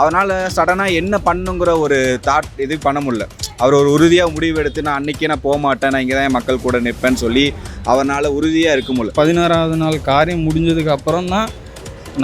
அவனால் சடனாக என்ன பண்ணுங்கிற ஒரு தாட் இது பண்ண முடியல. அவர் ஒரு உறுதியாக முடிவு எடுத்து நான் அன்றைக்கி நான் போக மாட்டேன் நான் இங்கே தான் என் மக்கள் கூட நிற்பேன்னு சொல்லி அவனால் உறுதியாக இருக்க முடியல. பதினாறாவது நாள் காரியம் முடிஞ்சதுக்கு அப்புறம் தான்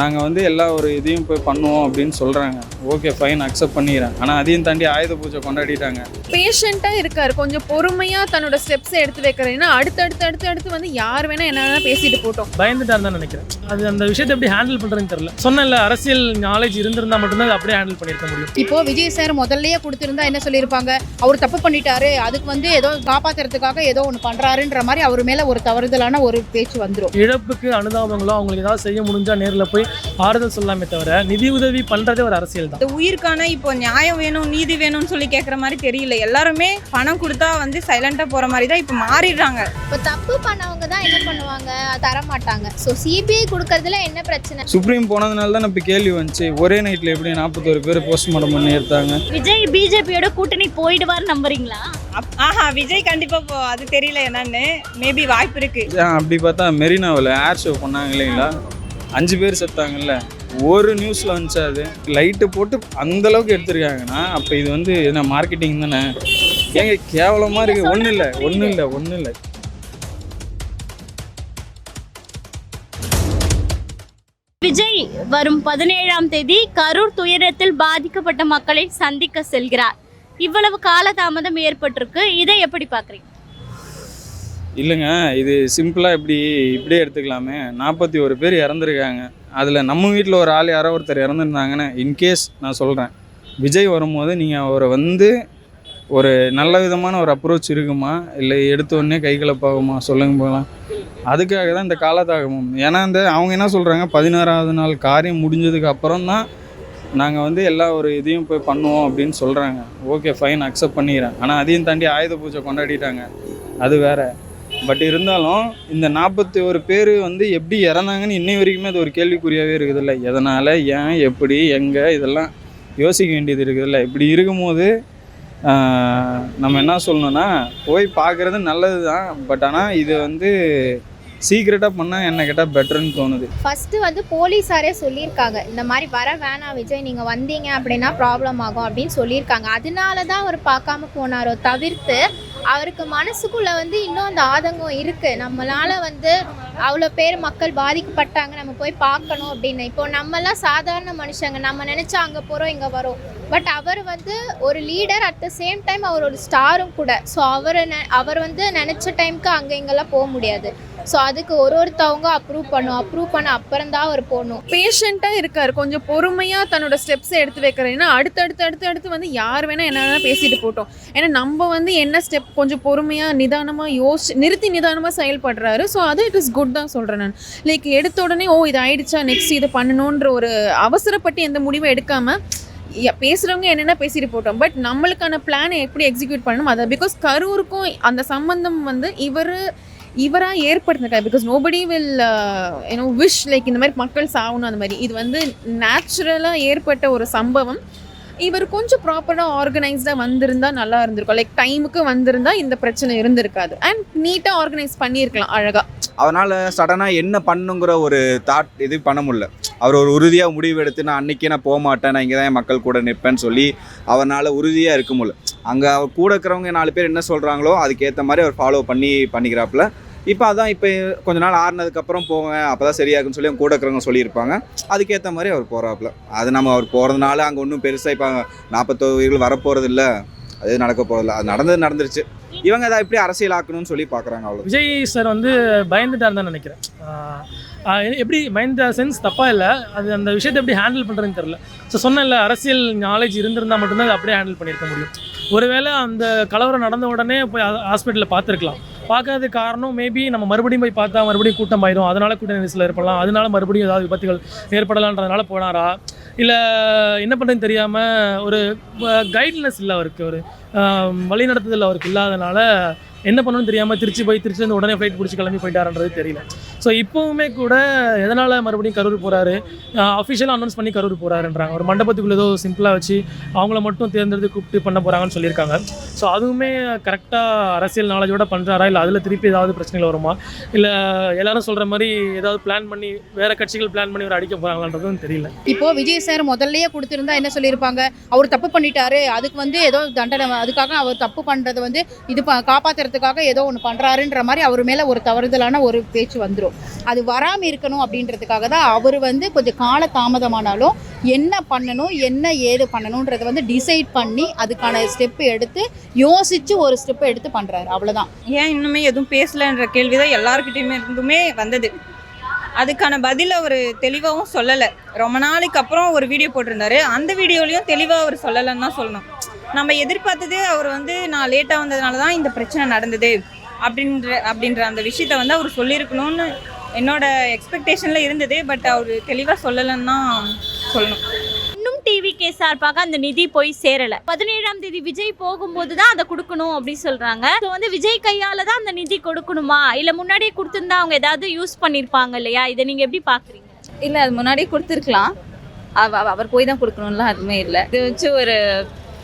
நாங்கள் வந்து எல்லா ஒரு இதையும் போய் பண்ணுவோம் அப்படின்னு சொல்கிறாங்க ஓகே ஃபைன் அக்செப்ட் பண்ணிக்கிறேன். ஆனால் அதையும் தாண்டி ஆயுத பூஜை கொண்டாடிட்டாங்க. பேஷண்ட்டாக இருக்காரு. கொஞ்சம் பொறுமையாக தன்னோட ஸ்டெப்ஸை எடுத்து வைக்கிறாரு. ஏன்னா அடுத்து அடுத்து அடுத்து அடுத்து வந்து யார் வேணா என்ன வேணா பேசிட்டு போட்டோம் பயந்துட்டாரு தான் நினைக்கிறேன். அது அந்த விஷயத்தை எப்படி ஹேண்டில் பண்ணுறதுன்னு தெரியல. சொன்னேன்ல அரசியல் நாலேஜ் இருந்திருந்தா மட்டும்தான் அதை அப்படியே ஹேண்டில் பண்ணியிருக்க முடியும். இப்போ விஜய் சார் முதல்லயே கொடுத்திருந்தா என்ன சொல்லியிருப்பாங்க? அவர் தப்பு பண்ணிட்டாரு. அதுக்கு வந்து ஏதோ காப்பாத்துறதுக்காக ஏதோ ஒன்று பண்றாருன்ற மாதிரி அவர் மேல ஒரு தவறுதலான ஒரு பேச்சு வந்துரும். இழப்புக்கு அனுதாபங்களோ அவங்களுக்கு ஏதாவது செய்ய முடிஞ்சா நேரில் போய் ஆறுதல் சொல்லாமே தவிர நிதி உதவி பண்ணுறதே ஒரு அரசியல் தான். இந்த உயிருக்கான இப்போ நியாயம் வேணும் நீதி வேணும்னு சொல்லி கேட்குற மாதிரி தெரியல. எல்லாருமே பணம் கொடுத்தா வந்து சைலண்டாக போகிற மாதிரி தான் இப்போ மாறிடுறாங்க. இப்போ தப்பு பண்ணவங்க தான் என்ன பண்ணுவாங்க? தர மாட்டாங்க. ஸோ சிபிஐ கொடுக்கறதுல என்ன பிரச்சனை? சுப்ரீம் போனதுனால தான் இப்போ கேள்வி வந்துச்சு. ஒரே நைட்டில் எப்படி நாற்பத்தோரு பேர் போஸ்ட்மார்ட்டம் பண்ணி எடுத்தாங்க விஜய் பிஜேபியோட கூட்டணி போயிடுவார் நம்புறீங்களா? அப்- ஆஹா விஜய் கண்டிப்பாக போ அது தெரியல என்னன்னு. மேபி வாய்ப்பு இருக்கு. அப்படி பார்த்தா மெரினாவில் ஏர் ஷோ பண்ணாங்க இல்லைங்களா? அஞ்சு பேர் செத்தாங்கல்ல ஒரு நியூஸில் வந்துச்சு அது. லைட்டு போட்டு அந்த அளவுக்கு எடுத்திருக்காங்கன்னா அப்போ இது வந்து என்ன மார்க்கெட்டிங் தானே? ஏங்க கேவலமாக இருக்குது ஒன்றும் இல்லை ஒன்றும் இல்லை ஒன்றும் இல்லை. விஜய் வரும் பதினேழாம் தேதி கரூர் துயரத்தில் பாதிக்கப்பட்ட மக்களை சந்திக்க செல்கிறார். இவ்வளவு காலதாமதம் ஏற்பட்டிருக்கு. இதை எப்படி பார்க்குறீங்க? இல்லைங்க இது சிம்பிளாக இப்படி இப்படியே எடுத்துக்கலாமே. நாற்பத்தி ஒரு பேர் இறந்துருக்காங்க. அதில் நம்ம வீட்டில் ஒரு ஆள் யாரோ ஒருத்தர் இறந்துருந்தாங்கன்னு இன்கேஸ் நான் சொல்கிறேன் விஜய் வரும்போது நீங்கள் அவரை வந்து ஒரு நல்ல விதமான ஒரு அப்ரோச் இருக்குமா? இல்லை எடுத்த உடனே கை கலப்பாகுமா? சொல்லுங்க போகலாம். அதுக்காக தான் இந்த காலத்தாகமும் ஏன்னா இந்த அவங்க என்ன சொல்கிறாங்க பதினாறாவது நாள் காரியம் முடிஞ்சதுக்கு அப்புறம் தான் நாங்கள் வந்து எல்லா ஒரு இதையும் போய் பண்ணுவோம் அப்படின்னு சொல்கிறாங்க ஓகே ஃபைன் அக்செப்ட் பண்ணிக்கிறேன். ஆனால் அதையும் தாண்டி ஆயுத பூஜை கொண்டாடிட்டாங்க. அது வேறு. பட் இருந்தாலும் இந்த நாற்பத்தி ஒரு பேர் வந்து எப்படி இறந்தாங்கன்னு இன்னை வரைக்குமே அது ஒரு கேள்விக்குறியாகவே இருக்குதுல்ல. எதனால் ஏன் எப்படி எங்கே இதெல்லாம் யோசிக்க வேண்டியது இருக்குதுல்ல. இப்படி இருக்கும்போது நம்ம என்ன சொல்லணும்னா போய் பார்க்குறது நல்லது தான் பட் ஆனால் இது வந்து சீக்ரெட்டாக பண்ணால் என்ன கேட்டால் பெட்டர்னு தோணுது. ஃபஸ்ட்டு வந்து போலீஸாரே சொல்லியிருக்காங்க. இந்த மாதிரி வர வேணாம் விஜய் நீங்கள் வந்தீங்க அப்படின்னா ப்ராப்ளம் ஆகும் அப்படின்னு சொல்லியிருக்காங்க. அதனால தான் அவர் பார்க்காம போனாரோ தவிர்த்து அவருக்கு மனசுக்குள்ள வந்து இன்னும் அந்த ஆதங்கம் இருக்கு. நம்மளால வந்து அவ்வளோ பேர் மக்கள் பாதிக்கப்பட்டாங்க நம்ம போய் பார்க்கணும் அப்படின்னு. இப்போ நம்மலாம் சாதாரண மனுஷங்க நம்ம நினைச்சா அங்கே போகிறோம் இங்கே வரோம். பட் அவர் வந்து ஒரு leader at the same time அவர் ஒரு ஸ்டாரும் கூட. ஸோ அவரை அவர் வந்து நினச்ச டைம்க்கு அங்கே இங்கெல்லாம் போக முடியாது. ஸோ அதுக்கு ஒரு ஒருத்தவங்க அப்ரூவ் பண்ணும். அப்ரூவ் பண்ண அப்புறம் தான் அவர் போகணும் பேஷண்ட்டாக இருக்கார். கொஞ்சம் பொறுமையாக தன்னோட ஸ்டெப்ஸை எடுத்து வைக்கிறாரு. ஏன்னா அடுத்து அடுத்து அடுத்து வந்து யார் வேணால் என்ன வேணால் பேசிட்டு போட்டோம். ஏன்னா நம்ம வந்து என்ன ஸ்டெப் கொஞ்சம் பொறுமையாக நிதானமாக யோசிச்சு நிறுத்தி நிதானமாக செயல்படுறாரு. ஸோ அது இட் இஸ் குட் தான் சொல்கிறேன் நான். லைக் எடுத்த உடனே ஓ இது ஆயிடுச்சா? நெக்ஸ்ட் இதை பண்ணணுன்ற ஒரு அவசரப்பட்டு எந்த முடிவும் எடுக்காமல் பேசுகிறவங்க என்னென்ன பேசிட்டு போட்டோம். பட் நம்மளுக்கான பிளானை எப்படி எக்ஸிக்யூட் பண்ணணும்? அதை பிகாஸ் கரூருக்கும் அந்த சம்பந்தம் வந்து இவர் இவராக ஏற்படுத்திருக்காரு. Because nobody will you know wish like இந்த மாதிரி மக்கள் சாகணும் அந்த மாதிரி. இது வந்து நேச்சுரலாக ஏற்பட்ட ஒரு சம்பவம். இவர் கொஞ்சம் ப்ராப்பராக ஆர்கனைஸ்டாக வந்திருந்தா நல்லா இருந்திருக்கும். லைக் டைமுக்கு வந்திருந்தால் இந்த பிரச்சனை இருந்திருக்காது. அண்ட் நீட்டாக ஆர்கனைஸ் பண்ணியிருக்கலாம் அழகாக அதனால் சடனாக என்ன பண்ணுங்கிற ஒரு தாட் இது பண்ண முடியல. அவர் ஒரு உறுதியாக முடிவு எடுத்து நான் அன்றைக்கே நான் போக மாட்டேன் நான் இங்கே தான் என் மக்கள் கூட நிற்பேன்னு சொல்லி அவனால் உறுதியாக இருக்க முடியல. அங்கே அவர் கூட இருக்கிறவங்க நாலு பேர் என்ன சொல்கிறாங்களோ அதுக்கேற்ற மாதிரி அவர் ஃபாலோ பண்ணி பண்ணிக்கிறாப்புல. இப்போ அதான் இப்போ கொஞ்ச நாள் ஆறுனதுக்கப்புறம் போவேன் அப்போ தான் சரியாகுன்னு சொல்லி அவங்க கூட இருக்கிறவங்க சொல்லியிருப்பாங்க. அதுக்கேற்ற மாதிரி அவர் போகிறாப்புல அது நம்ம அவர் போகிறதுனால அங்கே ஒன்றும் பெருசாக இப்போ நாற்பத்தோ உயிர்கள் வரப்போகிறது இல்லை. அது நடக்க போகிறதில்ல அது நடந்தது நடந்துருச்சு. இவங்க அதை எப்படி அரசியலாக்கணும்னு சொல்லி பார்க்குறாங்க அவ்வளோ விஜய் சார் வந்து பயந்துட்டார் தான் நினைக்கிறேன். எப்படி பயந்த சென்ஸ் தப்பாக இல்லை? அது அந்த விஷயத்தை எப்படி ஹேண்டில் பண்ணுறதுன்னு தெரில ஸோ சொன்னேன்ல அரசியல் நாலேஜ் இருந்திருந்தால் மட்டும்தான் அதை அப்படியே ஹேண்டில் பண்ணியிருக்க முடியும். ஒருவேளை அந்த கலவரம் நடந்த உடனே போய் ஹாஸ்பிட்டலில் பார்த்துருக்கலாம். பார்க்காத காரணம் மேபி நம்ம மறுபடியும் போய் பார்த்தா மறுபடியும் கூட்டம் ஆயிடும் அதனால கூட்ட நெரிசல் ஏற்படலாம். அதனால மறுபடியும் ஏதாவது விபத்துகள் ஏற்படலான்றதுனால போனாரா? இல்லை என்ன பண்ணுறதுன்னு தெரியாமல் ஒரு கைட்னஸ் இல்லை அவருக்கு. ஒரு ஆஹ் வழிநடத்துதல் அவருக்கு இல்லாதனால என்ன பண்ணணும்னு தெரியாமல் திருச்சி போய் திருச்சிலேருந்து உடனே ஃப்ளைட் பிடிச்சி கிளம்பி போயிட்டாருன்றது தெரியல. ஸோ இப்போவுமே கூட எதனால் மறுபடியும் கரூர் போகிறாரு அஃபிஷியலாக அனௌன்ஸ் பண்ணி கரூர் போகிறாருன்றாங்க ஒரு மண்டபத்துக்குள்ளே ஏதோ சிம்பிளாக வச்சு அவங்கள மட்டும் தேர்ந்தெடுத்து கூப்பிட்டு பண்ண போகிறாங்கன்னு சொல்லியிருக்காங்க. ஸோ அதுவுமே கரெக்டாக அரசியல் நாலேஜோட பண்ணுறாரா இல்லை அதில் திருப்பி ஏதாவது பிரச்சனைகள் வருமா? இல்லை எல்லாரும் சொல்கிற மாதிரி ஏதாவது பிளான் பண்ணி வேறு கட்சிகள் பிளான் பண்ணி ஒரு அடிக்க போகிறாங்களான்றதும் தெரியல. இப்போ விஜய் சார் முதல்லயே கொடுத்துருந்தா என்ன சொல்லியிருப்பாங்க? அவர் தப்பு பண்ணிட்டாரு. அதுக்கு வந்து ஏதோ தண்டனை அதுக்காக அவர் தப்பு பண்ணுறது வந்து இது காப்பாற்றுறது காப்பாத்துறதுக்காக ஏதோ ஒன்று பண்ணுறாருன்ற மாதிரி அவர் மேலே ஒரு தவறுதலான ஒரு பேச்சு வந்துடும் அது வராமல் இருக்கணும் அப்படின்றதுக்காக தான் அவர் வந்து கொஞ்சம் கால தாமதமானாலும் என்ன பண்ணணும் என்ன ஏது பண்ணணுன்றதை வந்து டிசைட் பண்ணி அதுக்கான ஸ்டெப்பு எடுத்து யோசித்து ஒரு ஸ்டெப் எடுத்து பண்ணுறாரு அவ்வளோதான் ஏன் இன்னுமே எதுவும் பேசலன்ற கேள்வி தான் எல்லாருக்கிட்டையுமே இருந்துமே வந்தது. அதுக்கான பதில் அவர் தெளிவாகவும் சொல்லலை. ரொம்ப நாளைக்கு அப்புறம் ஒரு வீடியோ போட்டிருந்தாரு. அந்த வீடியோலையும் தெளிவாக அவர் சொல்லலைன்னு தான் சொல்லணும். நம்ம எதிர்பார்த்ததே அவர் வந்து நான் லேட்டாக வந்ததுனால தான் இந்த பிரச்சனை நடந்தது. அப்படின்ற அப்படின்ற அந்த விஷயத்த வந்து அவர் சொல்லியிருக்கணும்னு என்னோட எக்ஸ்பெக்டேஷனில் இருந்தது. பட் அவர் தெளிவாக சொல்லலைன்னு தான் சொல்லணும். இன்னும் டிவிகே சார்பாக அந்த நிதி போய் சேரல. பதினேழாம் தேதி விஜய் போகும்போது தான் அதை கொடுக்கணும் அப்படின்னு சொல்றாங்க. ஸோ வந்து விஜய் கையால தான் அந்த நிதி கொடுக்கணுமா? இல்ல முன்னாடியே கொடுத்திருந்தா அவங்க ஏதாவது யூஸ் பண்ணிருப்பாங்க இல்லையா? இதை நீங்க எப்படி பாக்குறீங்க? இல்லை அது முன்னாடியே கொடுத்துருக்கலாம். அவ அவ- அவர் போய் தான் கொடுக்கணும்லாம் அதுவுமே இல்லை. இது வச்சு ஒரு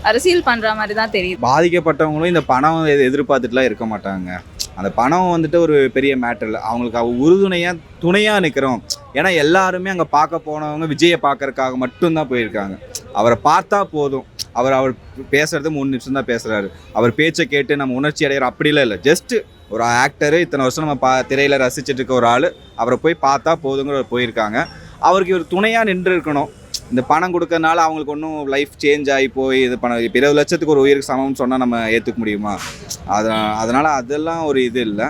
அரசியல் பண்ணுற மாதிரி தான் தெரியுது. பாதிக்கப்பட்டவங்களும் இந்த பணம் எதிர்பார்த்துட்டுலாம் இருக்க மாட்டாங்க. அந்த பணம் வந்துட்டு ஒரு பெரிய மேட்டர் இல்லை. அவங்களுக்கு அவ உறுதுணையாக துணையாக நிற்கிறோம் ஏன்னா எல்லாருமே அங்கே பார்க்க போனவங்க விஜயை பார்க்கறதுக்காக மட்டும்தான் போயிருக்காங்க. அவரை பார்த்தா போதும். அவர் அவர் பேசுறது மூணு நிமிஷம் தான் பேசுகிறாரு அவர் பேச்சை கேட்டு நம்ம உணர்ச்சி அடைகிற அப்படிலாம் இல்லை. ஜஸ்ட்டு ஒரு ஆக்டரு இத்தனை வருஷம் நம்ம பா திரையில் ரசிச்சிட்டு இருக்க ஒரு ஆள். அவரை போய் பார்த்தா போதுங்கிற போயிருக்காங்க. அவருக்கு இவர் துணையாக நின்று இருக்கணும் இந்த பணம் கொடுக்கறனால அவங்களுக்கு ஒன்றும் லைஃப் சேஞ்ச் ஆகி போய் இது பண்ண இப்போ இருபது லட்சத்துக்கு ஒரு உயிருக்கு சமம்னு சொன்னால் நம்ம ஏற்றுக்க முடியுமா? அது அதனால் அதெல்லாம் ஒரு இது இல்லை.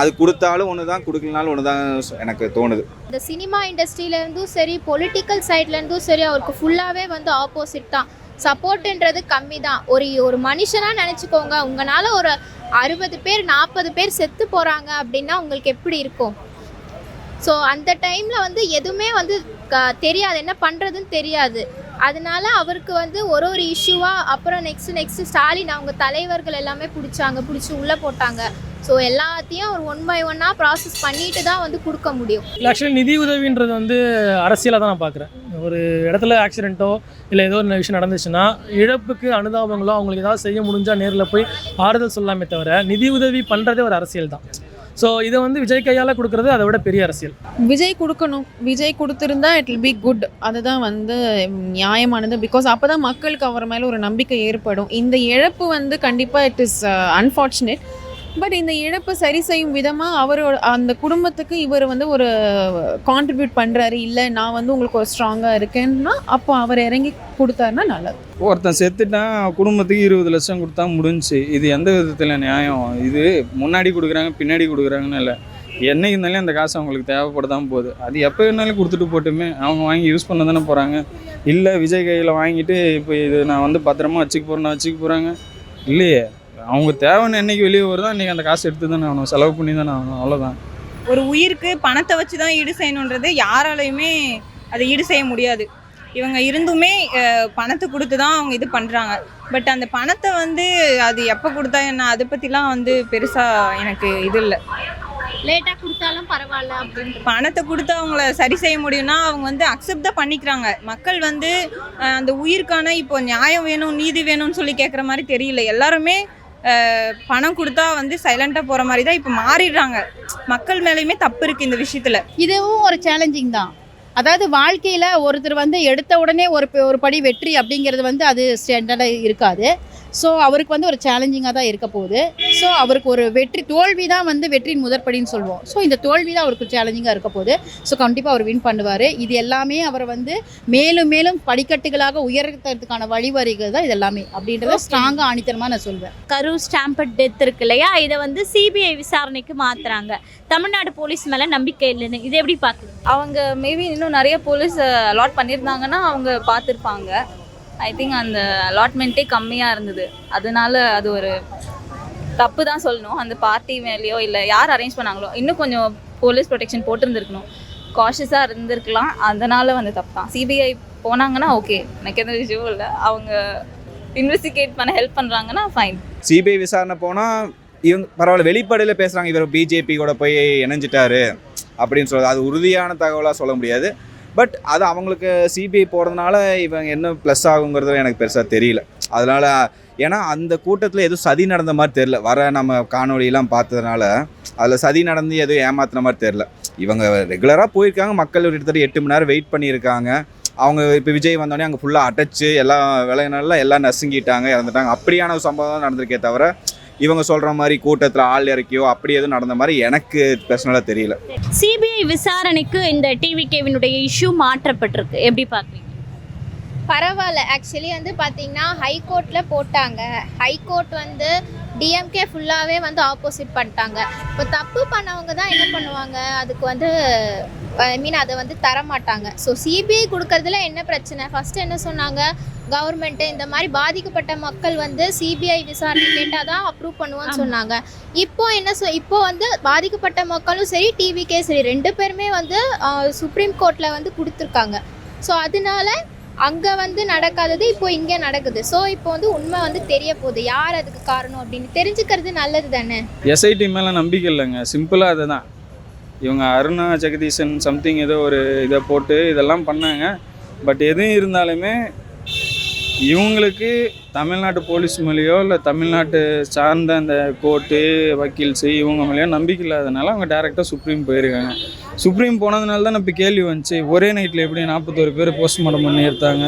அது கொடுத்தாலும் ஒன்று தான் கொடுக்கலனாலும் ஒன்று தான் எனக்கு தோணுது. இந்த சினிமா இண்டஸ்ட்ரியிலேருந்தும் சரி பொலிட்டிக்கல் சைட்லேருந்தும் சரி அவருக்கு ஃபுல்லாகவே வந்து ஆப்போசிட் தான். சப்போர்ட்டுன்றது கம்மி தான் ஒரு ஒரு மனுஷனாக நினச்சிக்கோங்க உங்களால் ஒரு அறுபது பேர் நாற்பது பேர் செத்து போகிறாங்க அப்படின்னா உங்களுக்கு எப்படி இருக்கும்? ஸோ அந்த டைமில் வந்து எதுவுமே வந்து க- தெரியாது. என்ன பண்ணுறதுன்னு தெரியாது. அதனால அவருக்கு வந்து ஒரு ஒரு இஷ்யூவாக அப்புறம் நெக்ஸ்ட் நெக்ஸ்ட் ஸ்டாலின் அவங்க தலைவர்கள் எல்லாமே பிடிச்சாங்க பிடிச்சி உள்ளே போட்டாங்க. ஸோ எல்லாத்தையும் அவர் ஒன் பை ஒன்னாக ப்ராசஸ் பண்ணிட்டு தான் வந்து கொடுக்க முடியும். ஆக்சுவலி நிதி உதவின்றது வந்து அரசியலாக தான் நான் பார்க்குறேன் ஒரு இடத்துல ஆக்சிடென்ட்டோ இல்லை ஏதோ ஒரு விஷயம் நடந்துச்சுன்னா இழப்புக்கு அனுதாபங்களோ அவங்களுக்கு ஏதாவது செய்ய முடிஞ்சால் நேரில் போய் ஆறுதல் சொல்லாமே தவிர நிதி உதவி பண்ணுறதே ஒரு அரசியல் தான். ஸோ இதை வந்து விஜய் கையால் கொடுக்குறது அதை விட பெரிய அரசியல். விஜய் கொடுக்கணும். விஜய் கொடுத்துருந்தா இட் வில் பி குட் அதுதான் வந்து நியாயமானது. பிகாஸ் அப்போ தான் மக்களுக்கு அவர் மேலே ஒரு நம்பிக்கை ஏற்படும். இந்த இழப்பு வந்து கண்டிப்பாக இட் இஸ் அன்ஃபார்ச்சுனேட் பட் இந்த இழப்பை சரி செய்யும் விதமாக அவரோட அந்த குடும்பத்துக்கு இவர் வந்து ஒரு கான்ட்ரிபியூட் பண்ணுறாரு இல்லை நான் வந்து உங்களுக்கு ஒரு ஸ்ட்ராங்காக இருக்கேன்னா அப்போ அவர் இறங்கி கொடுத்தாருன்னா நல்லது. ஒருத்தன் செத்துட்டான் குடும்பத்துக்கு இருபது லட்சம் கொடுத்தா முடிஞ்சுச்சு இது எந்த விதத்தில் நியாயம்? இது முன்னாடி கொடுக்குறாங்க பின்னாடி கொடுக்குறாங்கன்னு இல்லை. என்னைக்கு இருந்தாலும் அந்த காசு அவங்களுக்கு தேவைப்படதான் போகுது. அது எப்போ வேணாலும் கொடுத்துட்டு போட்டுமே. அவங்க வாங்கி யூஸ் பண்ண தானே போகிறாங்க இல்லை விஜய் கையில் வாங்கிட்டு இப்போ இது நான் வந்து பத்திரமா வச்சுக்க போகிறேன்னா வச்சுக்க போகிறாங்க இல்லையே. அவங்க தேவைன்னு என்னைக்கு வெளியே வருதோ அன்றைக்கி அந்த காசு எடுத்து தானே ஆகணும். செலவு பண்ணி தானே ஆகணும். அவ்வளோதான் ஒரு உயிருக்கு பணத்தை வச்சு தான் ஈடு செய்யணுன்றது யாராலையுமே அதை ஈடு செய்ய முடியாது. இவங்க இருந்துமே பணத்தை கொடுத்து தான் அவங்க இது பண்ணுறாங்க பட் அந்த பணத்தை வந்து அது எப்போ கொடுத்தா என்ன அதை பற்றிலாம் வந்து பெருசாக எனக்கு இது இல்லை. லேட்டா கொடுத்தாலும் பரவாயில்ல அப்படின்னு பணத்தை கொடுத்து அவங்கள சரி செய்ய முடியும்னா அவங்க வந்து அக்செப்ட் தான் பண்ணிக்கிறாங்க. மக்கள் வந்து அந்த உயிருக்கான இப்போ நியாயம் வேணும் நீதி வேணும்னு சொல்லி கேட்குற மாதிரி தெரியல. எல்லாருமே பணம் கொடுத்தா வந்து சைலண்ட்டாக போகிற மாதிரி தான் இப்போ மாறிடுறாங்க. மக்கள் மேலேயுமே தப்பு இருக்குது இந்த விஷயத்தில். இதுவும் ஒரு சேலஞ்சிங் தான். அதாவது வாழ்க்கையில் ஒருத்தர் வந்து எடுத்த உடனே ஒரு ஒரு படி வெற்றி அப்படிங்கிறது வந்து அது ஸ்டாண்டர்டாக இருக்காது. ஸோ அவருக்கு வந்து ஒரு சேலஞ்சிங்காக தான் இருக்க போகுது. ஸோ அவருக்கு ஒரு வெற்றி தோல்வி தான் வந்து வெற்றியின் முதற்படின்னு சொல்லுவோம் ஸோ இந்த தோல்வி தான் அவருக்கு சேலஞ்சிங்காக இருக்க போகுது. ஸோ கண்டிப்பாக அவர் வின் பண்ணுவார். இது எல்லாமே அவரை வந்து மேலும் மேலும் படிக்கட்டுகளாக உயர்த்துறதுக்கான வழிவகைகள் தான் இது எல்லாமே அப்படின்றத ஸ்ட்ராங்காக ஆணித்தரமாக நான் சொல்வேன். கரூர் ஸ்டாம்பட் டெத் இருக்கு இல்லையா? இதை வந்து சிபிஐ விசாரணைக்கு மாத்துறாங்க. தமிழ்நாடு போலீஸ் மேல நம்பிக்கை இல்லைன்னு இதை எப்படி பாக்குறீங்க? அவங்க மேபி இன்னும் நிறைய போலீஸ் அலாட் பண்ணியிருந்தாங்கன்னா அவங்க பார்த்துருப்பாங்க. ஐ திங்க் அந்த அலாட்மெண்ட்டே கம்மியாக இருந்தது. அதனால அது ஒரு தப்பு தான் சொல்லணும். அந்த பார்ட்டி மேலேயோ இல்லை யார் அரேஞ்ச் பண்ணாங்களோ இன்னும் கொஞ்சம் போலீஸ் ப்ரொடெக்ஷன் போட்டிருந்துருக்கணும். காஷியஸாக இருந்திருக்கலாம். அதனால வந்து தப்பு தான் சிபிஐ போனாங்கன்னா ஓகே எனக்கு எந்த விஷயமும் இல்லை. அவங்க இன்வெஸ்டிகேட் பண்ண ஹெல்ப் பண்ணுறாங்கன்னா ஃபைன் சிபிஐ விசாரணை போனால் இவங்க பரவாயில்ல வெளிப்படையில் பேசுகிறாங்க இவர் பிஜேபி கூட போய் இணைஞ்சிட்டாரு. அப்படின்னு சொல்றது. அது உறுதியான தகவலாக சொல்ல முடியாது. பட் அது அவங்களுக்கு சிபிஐ போகிறதுனால இவங்க என்ன ப்ளஸ் ஆகுங்கிறது எனக்கு பெருசாக தெரியல. அதனால் ஏன்னா அந்த கூட்டத்தில் எதுவும் சதி நடந்த மாதிரி தெரில வர நம்ம காணொளியெல்லாம் பார்த்ததுனால அதில் சதி நடந்து எதுவும் ஏமாத்துன மாதிரி தெரில இவங்க ரெகுலராக போயிருக்காங்க. மக்கள் ஒரு கிட்டத்தட்ட எட்டு மணி நேரம் வெயிட் பண்ணியிருக்காங்க. அவங்க இப்போ விஜய் வந்தோடனே அங்கே ஃபுல்லாக அடைச்சு எல்லாம் விளையாடல எல்லாம் நசுங்கிட்டாங்க இறந்துட்டாங்க. அப்படியான ஒரு சம்பவம் தான் நடந்திருக்கே தவிர இவங்க சொல்கிற மாதிரி கூட்டத்தில் ஆள் இறக்கியோ அப்படி எதுவும் நடந்த மாதிரி எனக்கு பர்சனலாக தெரியல. சிபிஐ விசாரணைக்கு இந்த டிவி கேவினுடைய இஷ்யூ மாற்றப்பட்டிருக்கு. எப்படி பார்க்குறீங்க? பரவாயில்ல. ஆக்சுவலி வந்து பார்த்தீங்கன்னா ஹைகோர்ட்டில் போட்டாங்க. ஹைகோர்ட் வந்து டிஎம்கே ஃபுல்லாகவே வந்து ஆப்போசிட் பண்ணிட்டாங்க. இப்போ தப்பு பண்ணவங்க தான் என்ன பண்ணுவாங்க? அதுக்கு வந்து ஐ மீன் அதை வந்து தர மாட்டாங்க ஸோ சிபிஐ கொடுக்கறதுல என்ன பிரச்சனை? ஃபஸ்ட்டு என்ன சொன்னாங்க? கவர்மெண்ட்டு இந்த மாதிரி பாதிக்கப்பட்ட மக்கள் வந்து சிபிஐ விசாரணை கேட்டால் தான் அப்ரூவ் பண்ணுவோன்னு சொன்னாங்க. இப்போ என்ன சொ இப்போ வந்து பாதிக்கப்பட்ட மக்களும் சரி டிவிக்கே சரி ரெண்டு பேருமே வந்து சுப்ரீம் கோர்ட்டில் வந்து கொடுத்துருக்காங்க. ஸோ அதனால அங்கே வந்து நடக்காதது இப்போ இங்கே நடக்குது. ஸோ இப்போ வந்து உண்மை வந்து தெரிய போகுது. யார் அதுக்கு காரணம் அப்படின்னு தெரிஞ்சுக்கிறது நல்லது தானே? எஸ்ஐடி மேலே நம்பிக்கை இல்லைங்க. சிம்பிளாக அதுதான். இவங்க அருணா ஜெகதீசன் சம்திங் ஏதோ ஒரு இதை போட்டு இதெல்லாம் பண்ணாங்க. பட் எதுவும் இருந்தாலுமே இவங்களுக்கு தமிழ்நாட்டு போலீஸ் மேலேயோ இல்லை தமிழ்நாட்டு சார்ந்த அந்த கோர்ட்டு வக்கீல்ஸு இவங்க மேலேயோ நம்பிக்கை இல்லாதனால அவங்க டேரெக்டாக சுப்ரீம் போயிருக்காங்க. சுப்ரீம் போனதுனால தான் இப்போ கேள்வி வந்துச்சு. ஒரே நைட்டில் எப்படி நாற்பத்தோரு பேர் போஸ்ட்மார்ட்டம் பண்ணி எடுத்தாங்க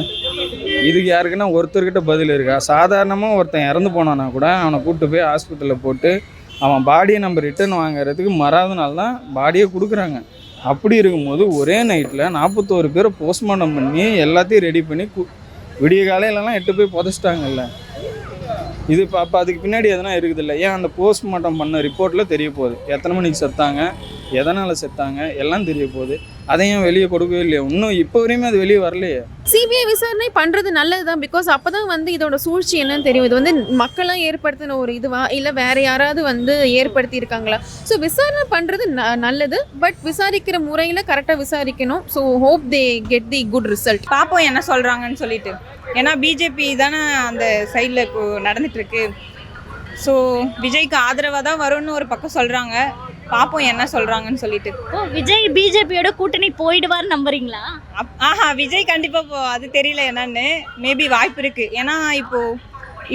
இதுக்கு யாருக்குன்னா ஒருத்தர்கிட்ட பதில் இருக்கா? சாதாரணமாக ஒருத்தன் இறந்து போனான்னா கூட அவனை கூப்பிட்டு போய் ஹாஸ்பிட்டலில் போட்டு அவன் பாடியை நம்ம ரிட்டர்ன் வாங்குறதுக்கு மறாத நாள் தான் பாடியை கொடுக்குறாங்க. அப்படி இருக்கும்போது ஒரே நைட்டில் நாற்பத்தோரு பேரை போஸ்ட்மார்ட்டம் பண்ணி எல்லாத்தையும் ரெடி பண்ணி கு விடிய காலையிலலாம் எட்டு போய் புதைச்சிட்டாங்கல்ல. இது இப்போ அப்போ அதுக்கு பின்னாடி எதனா இருக்குதுல்ல? ஏன் அந்த போஸ்ட்மார்ட்டம் பண்ண ரிப்போர்ட்டில் தெரிய போகுது. எத்தனை மணிக்கு செத்தாங்க? எதனால் செத்தாங்க? எல்லாம் தெரிய போகுது. அதையும் வெளியே கொடுக்கவே இல்லையா. இன்னும் இப்போ வரையுமே அது வெளியே வரலையே. சிபிஐ விசாரணை பண்றது நல்லது தான் பிகாஸ் அப்பதான் வந்து இதோட சூழ்ச்சி என்னன்னு தெரியும். இது வந்து மக்களாம் ஏற்படுத்தின ஒரு இதுவா? இல்ல வேற யாராவது வந்து ஏற்படுத்தி இருக்காங்களா ஸோ விசாரணை பண்றது ந- நல்லது. பட் விசாரிக்கிற முறையில கரெக்டா விசாரிக்கணும். So hope they get the good result பார்ப்போம் என்ன சொல்கிறாங்கன்னு சொல்லிட்டு. ஏன்னா பிஜேபி தானே அந்த சைடில் இப்போ நடந்துட்டு இருக்கு. ஸோ விஜய்க்கு ஆதரவாக தான் வரும்னு ஒரு பக்கம் சொல்கிறாங்க பார்ப்போம் என்ன சொல்கிறாங்கன்னு சொல்லிட்டு. விஜய் பிஜேபியோட கூட்டணி போயிடுவார் நம்புறீங்களா? ஆஹா விஜய் கண்டிப்பாக போ அது தெரியல என்னன்னு. மேபி வாய்ப்பு இருக்குது ஏன்னா இப்போது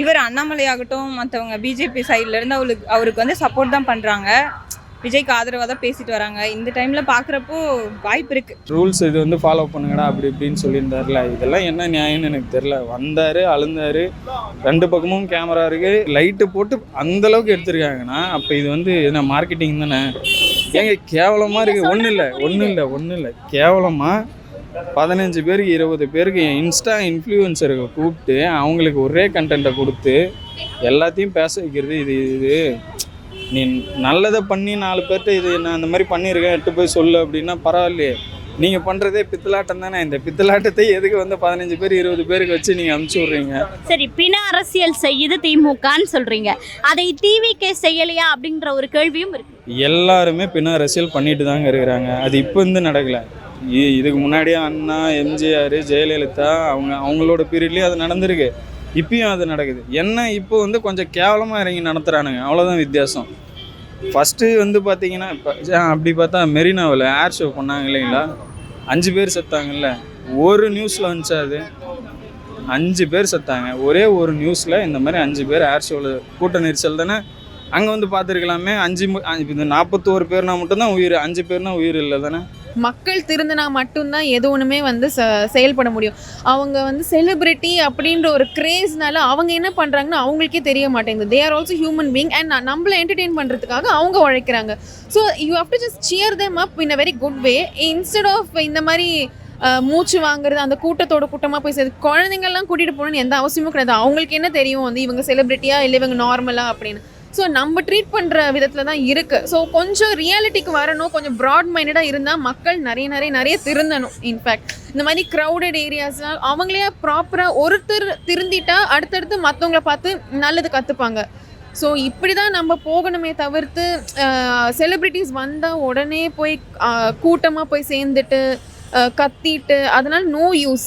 இவர் அண்ணாமலை ஆகட்டும் மற்றவங்க பிஜேபி சைட்லேருந்து அவளுக்கு அவருக்கு வந்து சப்போர்ட் தான் பண்ணுறாங்க விஜய்க்கு ஆதரவாக தான் பேசிட்டு வராங்க. இந்த டைமில் பார்க்குறப்போ வாய்ப்பு இருக்குது ரூல்ஸ் இது வந்து ஃபாலோ பண்ணுங்கடா அப்படி இப்படின்னு சொல்லியிருந்தார்ல. இதெல்லாம் என்ன நியாயம்னு எனக்கு தெரில வந்தார் அழுந்தார். ரெண்டு பக்கமும் கேமரா இருக்குது லைட்டு போட்டு அந்த அளவுக்கு எடுத்திருக்காங்கன்னா அப்போ இது வந்து என்ன மார்க்கெட்டிங் தானே? ஏங்க கேவலமாக இருக்குது ஒன்றும் இல்லை ஒன்றும் இல்லை ஒன்றும் இல்லை. கேவலமாக பதினஞ்சு பேருக்கு இருபது பேருக்கு இன்ஸ்டா இன்ஃப்ளூயன்சர்களை கூப்பிட்டு அவங்களுக்கு ஒரே கண்டென்ட்டை கொடுத்து எல்லாத்தையும் பேச வைக்கிறது இது இது. நீ நல்லதை பண்ணி நாலு பேர்கிட்ட இது நான் அந்த மாதிரி பண்ணியிருக்கேன் எட்டு போய் சொல்லு அப்படின்னா பரவாயில்லையே. நீங்கள் பண்ணுறதே பித்தலாட்டம் தானே? இந்த பித்தலாட்டத்தை எதுக்கு வந்து பதினஞ்சு பேர் இருபது பேருக்கு வச்சு நீங்கள் அமுச்சு விட்றீங்க? சரி பிண அரசியல் செய்யுது திமுகன்னு சொல்றீங்க. அதை டிவிகே செய்யலையா அப்படின்ற ஒரு கேள்வியும் இருக்கு. எல்லாருமே பின்ன அரசியல் பண்ணிட்டு தாங்க இருக்கிறாங்க. அது இப்போ வந்து நடக்கலை. இதுக்கு முன்னாடியே அண்ணா எம்ஜிஆர் ஜெயலலிதா அவங்க அவங்களோட பீரியட்லேயும் அது நடந்திருக்கு. இப்பயும் அது நடக்குது. என்ன இப்போ வந்து கொஞ்சம் கேவலமாக இறங்கி நடத்துகிறானுங்க அவ்வளோதான் வித்தியாசம். ஃபஸ்ட்டு வந்து பார்த்தீங்கன்னா இப்போ அப்படி பார்த்தா மெரினாவில் ஏர் ஷோ பண்ணாங்க இல்லைங்களா? அஞ்சு பேர் செத்தாங்கல்ல. ஒரு நியூஸில் வந்துச்சு அது? அஞ்சு பேர் செத்தாங்க. ஒரே ஒரு நியூஸில் இந்த மாதிரி அஞ்சு பேர் ஏர் ஷோவில் கூட்ட நெரிசல் தானே? அங்கே வந்து பார்த்துருக்கலாமே அஞ்சு மு- அஞ்சு- இந்த நாற்பத்தோரு பேர்னா மட்டும்தான் உயிர் அஞ்சு பேர்னா உயிர் இல்லை தானே? மக்கள் திருந்தினா மட்டும்தான் எது ஒன்றுமே வந்து ச- செயல்பட முடியும். அவங்க வந்து செலிபிரிட்டி அப்படின்ற ஒரு க்ரேஸ்னால அவங்க என்ன பண்ணுறாங்கன்னு அவங்களுக்கே தெரிய மாட்டேங்குது. They are also human being and நம்மள என்டர்டெயின் பண்ணுறதுக்காக அவங்க உழைக்கிறாங்க. So you have to just cheer them up in a very good way instead of இந்த மாதிரி மூச்சு வாங்குறது அந்த கூட்டத்தோட கூட்டமாக போய் சேர்ந்து குழந்தைங்கள்லாம் கூட்டிகிட்டு போகணும்னு எந்த அவசியமும் கிடையாது. அவங்களுக்கு என்ன தெரியும் வந்து இவங்க செலிப்ரிட்டியாக இல்லை இவங்க நார்மலாக அப்படின்னு. ஸோ நம்ம ட்ரீட் பண்ணுற விதத்தில் தான் இருக்குது ஸோ கொஞ்சம் ரியாலிட்டிக்கு வரணும். கொஞ்சம் ப்ராட் மைண்டடாக இருந்தால் மக்கள் நிறைய நிறைய நிறைய திருந்தணும் இன்ஃபேக்ட் இந்த மாதிரி க்ரௌடட் ஏரியாஸ்னால் அவங்களே ப்ராப்பராக ஒருத்தர் திருந்திட்டா அடுத்தடுத்து மற்றவங்கள பார்த்து நல்லது கற்றுப்பாங்க ஸோ இப்படி தான் நம்ம போகணுமே தவிர்த்து செலிப்ரிட்டிஸ் வந்தால் உடனே போய் கூட்டமாக போய் சேர்ந்துட்டு கத்திட்டு அதனால் நோ யூஸ்